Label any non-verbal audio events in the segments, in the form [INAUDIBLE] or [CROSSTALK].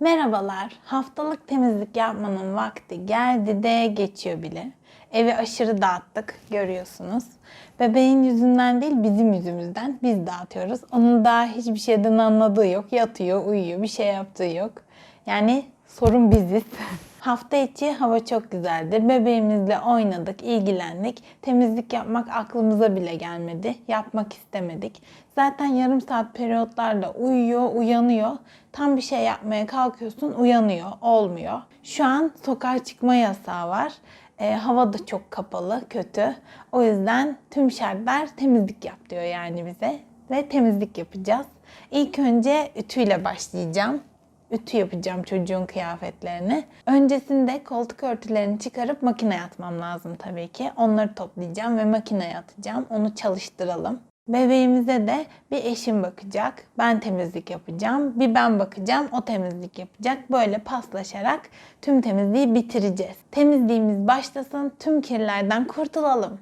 Merhabalar. Haftalık temizlik yapmanın vakti geldi de geçiyor bile. Evi aşırı dağıttık görüyorsunuz. Bebeğin yüzünden değil bizim yüzümüzden biz dağıtıyoruz. Onun daha hiçbir şeyden anladığı yok. Yatıyor, uyuyor, bir şey yaptığı yok. Yani sorun biziz. [LAUGHS] Hafta içi hava çok güzeldi. Bebeğimizle oynadık, ilgilendik. Temizlik yapmak aklımıza bile gelmedi. Yapmak istemedik. Zaten yarım saat periyotlarla uyuyor, uyanıyor. Tam bir şey yapmaya kalkıyorsun, uyanıyor, olmuyor. Şu an sokağa çıkma yasağı var. E, hava da çok kapalı, kötü. O yüzden tüm şartlar temizlik yap diyor yani bize. Ve temizlik yapacağız. İlk önce ütüyle başlayacağım ütü yapacağım çocuğun kıyafetlerini. Öncesinde koltuk örtülerini çıkarıp makineye atmam lazım tabii ki. Onları toplayacağım ve makineye atacağım. Onu çalıştıralım. Bebeğimize de bir eşim bakacak. Ben temizlik yapacağım. Bir ben bakacağım. O temizlik yapacak. Böyle paslaşarak tüm temizliği bitireceğiz. Temizliğimiz başlasın. Tüm kirlerden kurtulalım.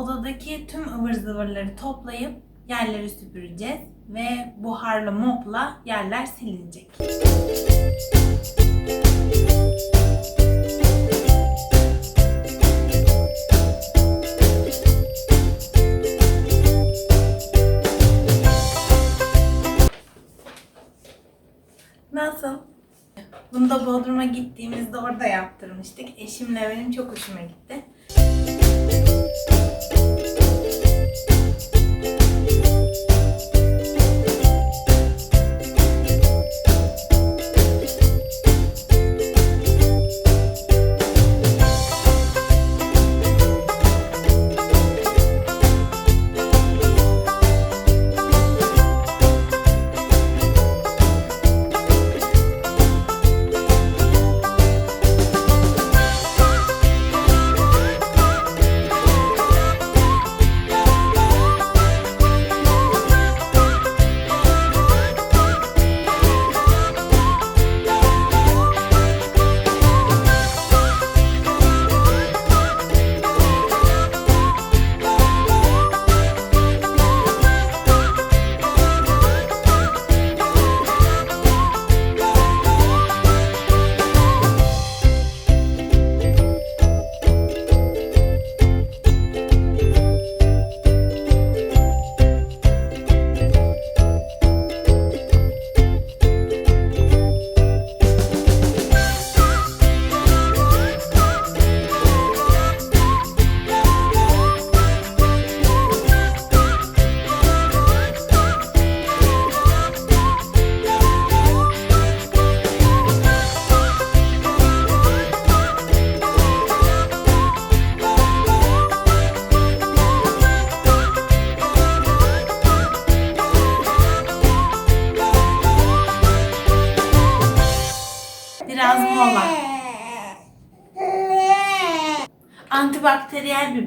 Odadaki tüm ıvır zıvırları toplayıp yerleri süpüreceğiz ve buharlı mopla yerler silinecek. Nasıl? Bunu da Bodrum'a gittiğimizde orada yaptırmıştık. Eşimle benim çok hoşuma gitti.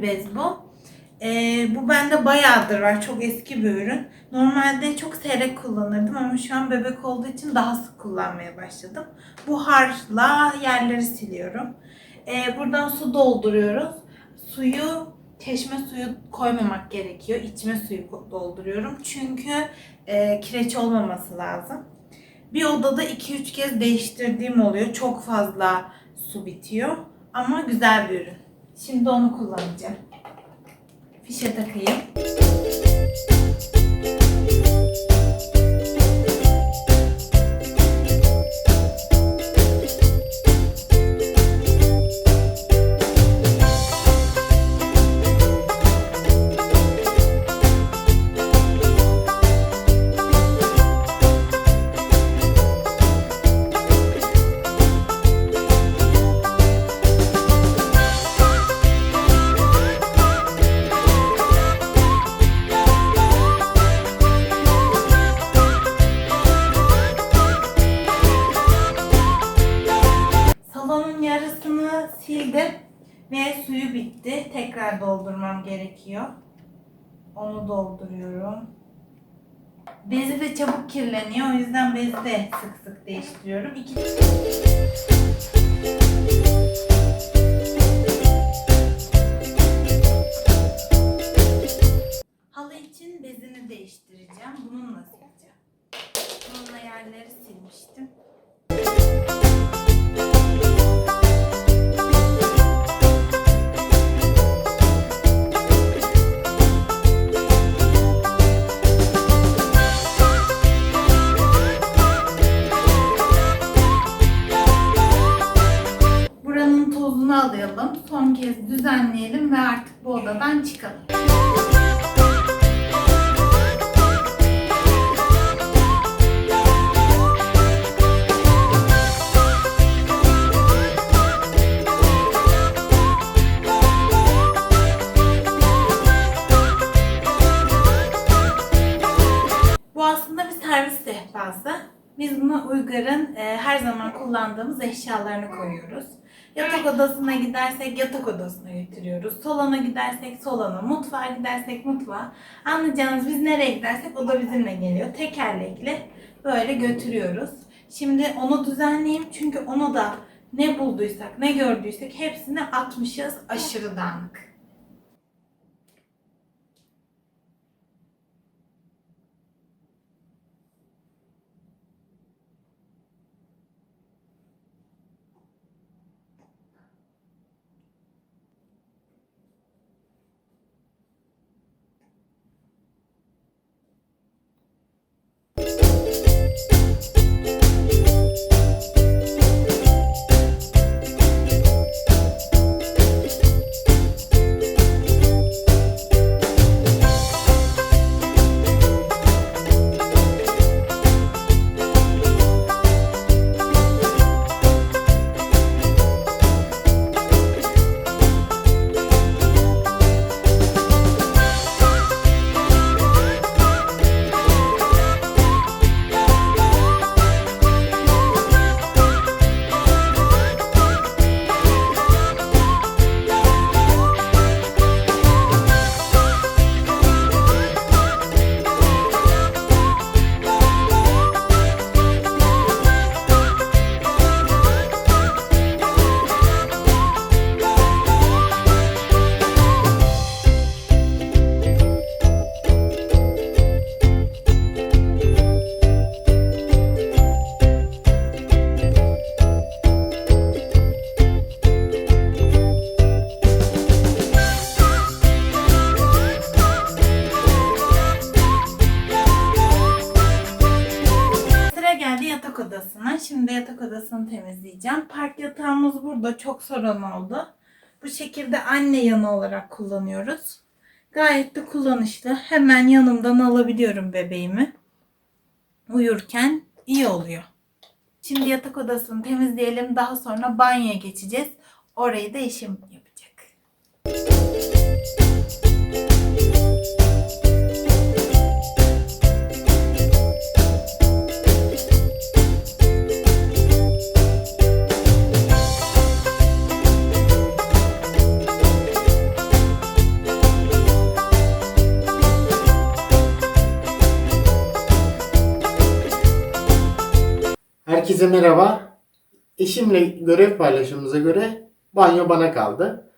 Bez bu. Ee, bu bende bayağıdır var. Çok eski bir ürün. Normalde çok seyrek kullanırdım ama şu an bebek olduğu için daha sık kullanmaya başladım. Buharla yerleri siliyorum. Ee, buradan su dolduruyoruz. suyu çeşme suyu koymamak gerekiyor. İçme suyu dolduruyorum. Çünkü e, kireç olmaması lazım. Bir odada 2-3 kez değiştirdiğim oluyor. Çok fazla su bitiyor. Ama güzel bir ürün. Şimdi onu kullanacağım. Fişe takayım. Tekrar doldurmam gerekiyor. Onu dolduruyorum. Bezi de çabuk kirleniyor. O yüzden bezi de sık sık değiştiriyorum. İki... Halı için bezini değiştireceğim. Bununla sileceğim. Bununla yerleri silmiştim. Tozunu alayalım. Son kez düzenleyelim ve artık bu odadan çıkalım. Uygar'ın e, her zaman kullandığımız eşyalarını koyuyoruz. Yatak odasına gidersek yatak odasına götürüyoruz. Salona gidersek salona, mutfağa gidersek mutfağa. Anlayacağınız biz nereye gidersek o da bizimle geliyor. Tekerlekli böyle götürüyoruz. Şimdi onu düzenleyeyim çünkü onu da ne bulduysak, ne gördüysek hepsini atmışız aşırı dağınık. Yatak odasına. Şimdi yatak odasını temizleyeceğim. Park yatağımız burada. Çok sorun oldu. Bu şekilde anne yanı olarak kullanıyoruz. Gayet de kullanışlı. Hemen yanımdan alabiliyorum bebeğimi. Uyurken iyi oluyor. Şimdi yatak odasını temizleyelim. Daha sonra banyoya geçeceğiz. Orayı da eşim yapacak. Herkese merhaba. Eşimle görev paylaşımımıza göre banyo bana kaldı.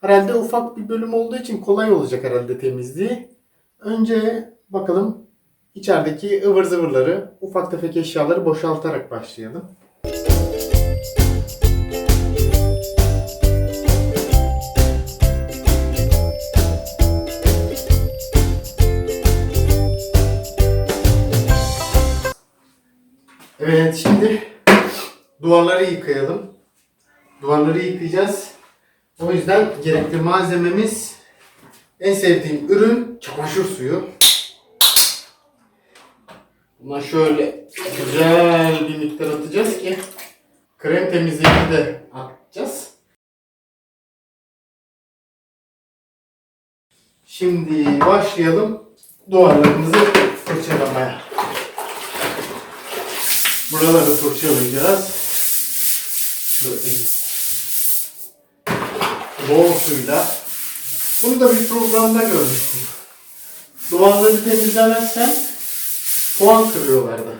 Herhalde ufak bir bölüm olduğu için kolay olacak herhalde temizliği. Önce bakalım içerideki ıvır zıvırları, ufak tefek eşyaları boşaltarak başlayalım. Evet şimdi duvarları yıkayalım. Duvarları yıkayacağız. O yüzden gerekli malzememiz en sevdiğim ürün çamaşır suyu. Buna şöyle güzel bir miktar atacağız ki krem temizleyici de atacağız. Şimdi başlayalım duvarlarımızı fırçalamaya. Buraları fırçalayacağız. Şöyle bol suyla. Bunu da bir programda görmüştüm. Duvarları temizlemezsen puan kırıyorlardı.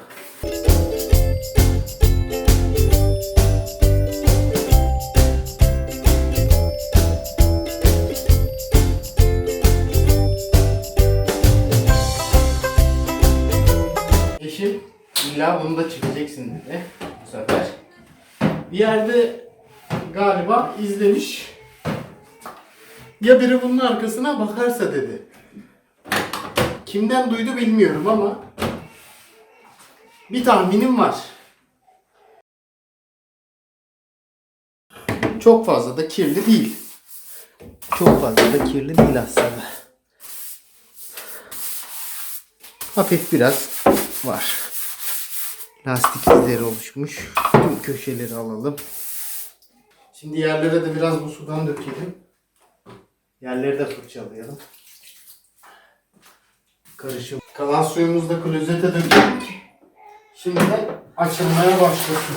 Eşim illa bunu da çekeceksin dedi. Bir yerde galiba izlemiş. Ya biri bunun arkasına bakarsa dedi. Kimden duydu bilmiyorum ama bir tahminim var. Çok fazla da kirli değil. Çok fazla da kirli değil aslında. Hafif biraz var. Lastik izleri oluşmuş. Tüm köşeleri alalım. Şimdi yerlere de biraz bu sudan dökelim. Yerleri de fırçalayalım. Karışım. Kalan suyumuzu da klozete dökelim. Şimdi açılmaya başlasın.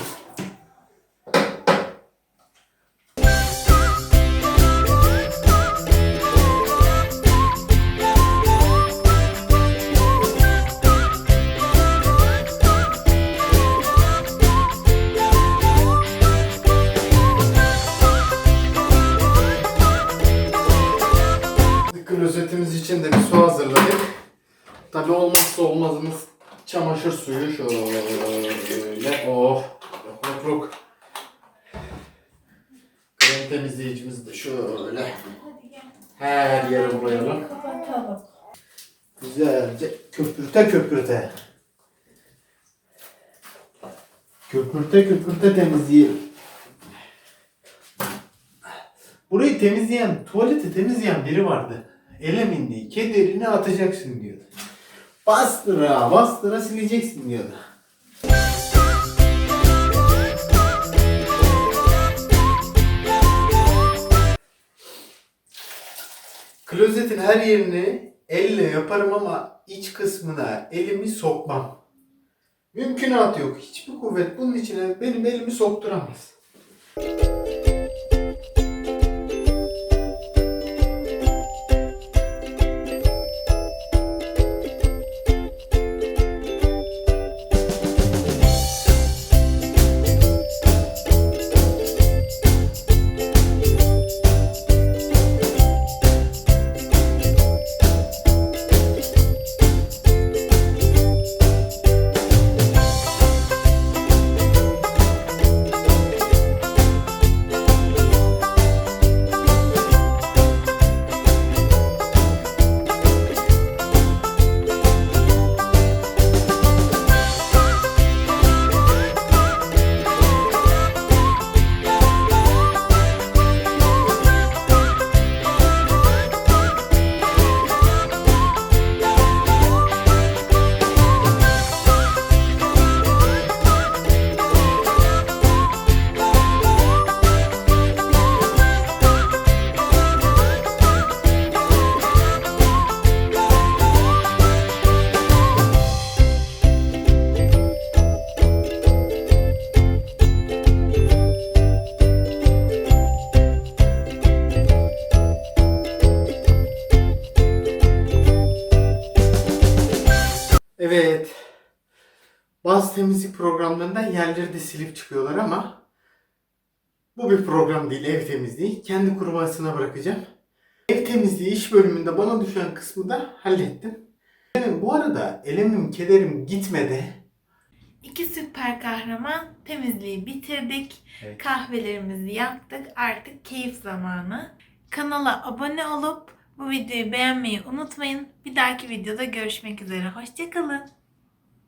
İçin de bir su hazırladık. Tabi olmazsa olmazımız çamaşır suyu şöyle. Oh. Yok yok yok. Krem temizleyicimizi de şöyle her yere. Kapatalım. Güzelce köpürte köpürte. Köpürte köpürte temizleyelim. Burayı temizleyen, tuvaleti temizleyen biri vardı. Elemindi, kederini atacaksın diyordu. Bastıra, bastıra sileceksin diyordu. Klozetin her yerini elle yaparım ama iç kısmına elimi sokmam. Mümkünat yok. Hiçbir kuvvet bunun içine benim elimi sokturamaz. Bazı temizlik programlarında yerleri de silip çıkıyorlar ama Bu bir program değil, ev temizliği. Kendi kurumasına bırakacağım. Ev temizliği iş bölümünde bana düşen kısmı da hallettim. Benim bu arada elemim, kederim gitmedi. İki süper kahraman temizliği bitirdik. Evet. Kahvelerimizi yaptık. Artık keyif zamanı. Kanala abone olup bu videoyu beğenmeyi unutmayın. Bir dahaki videoda görüşmek üzere. Hoşçakalın.